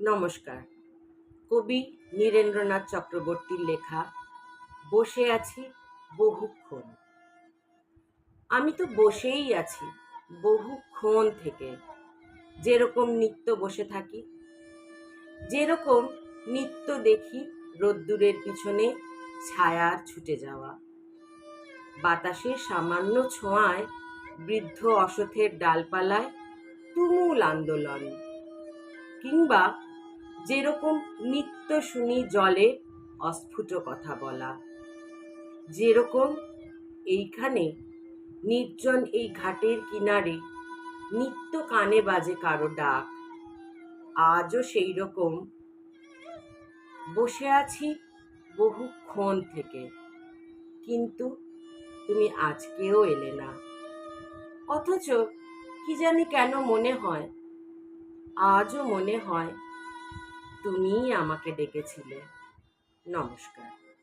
নমস্কার। কবি নীরেন্দ্রনাথ চক্রবর্তীর লেখা বসে আছি বহুক্ষণ। আমি তো বসেই আছি বহুক্ষণ থেকে। যেরকম নিত্য বসে থাকি, যেরকম নিত্য দেখি রোদ্দুরের পিছনে ছায়ার ছুটে যাওয়া। বাতাসের সামান্য ছোঁয়ায় বৃদ্ধ অসথের ডালপালায় তুমুল আন্দোলন। কিংবা যেরকম নিত্য শুনি জলে অস্ফুট কথা বলা। যেরকম এইখানে নির্জন এই ঘাটের কিনারে নিত্য কানে বাজে কারও ডাক। আজও সেই রকম বসে আছি বহুক্ষণ থেকে, কিন্তু তুমি আজকেও এলে না। অথচ কি জানি কেন মনে হয় আজও মনে হয় তুমিই আমাকে ডেকেছিলে। নমস্কার।